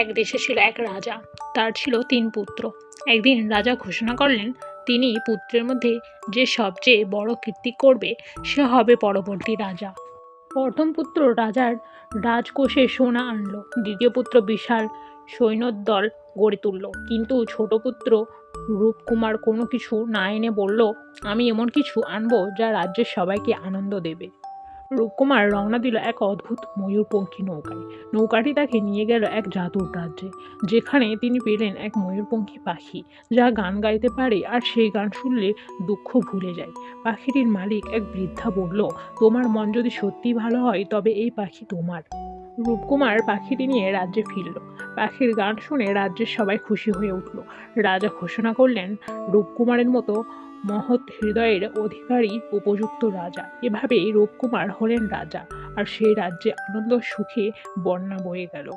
এক দেশে ছিল এক রাজা, তার ছিল তিন পুত্র। একদিন রাজা ঘোষণা করলেন, তিনি পুত্রের মধ্যে যে সবচেয়ে বড় কীর্তি করবে, সে হবে পরবর্তী রাজা। প্রথম পুত্র রাজার রাজকোষে সোনা আনলো, দ্বিতীয় পুত্র বিশাল সৈন্যদল গড়ে তুলল। কিন্তু ছোট পুত্র রূপকুমার কোনো কিছু না এনে বলল, আমি এমন কিছু আনব যা রাজ্যের সবাইকে আনন্দ দেবে। রূপকুমার রওনা দিল এক অদ্ভুত ময়ূরপঙ্খী নৌকায়। নৌকাটি তাকে নিয়ে গেল এক জাদুর রাজ্যে, যেখানে তিনি পেলেন এক ময়ূরপঙ্খী পাখি, যা গান গাইতে পারে আর সেই গান শুনলে দুঃখ ভুলে যায়। পাখিটির মালিক এক বৃদ্ধা বলল, তোমার মন যদি সত্যি ভালো হয়, তবে এই পাখি তোমার। রূপকুমার পাখিটি নিয়ে রাজ্যে ফিরল। পাখির গান শুনে রাজ্যের সবাই খুশি হয়ে উঠল। রাজা ঘোষণা করলেন, রূপকুমারের মতো মহৎ হৃদয়ের অধিকারী, উপযুক্ত রাজা। এভাবেই রূপকুমার হলেন রাজা। আর সেই রাজ্যে আনন্দ, সুখে বন্যা বয়ে গেল।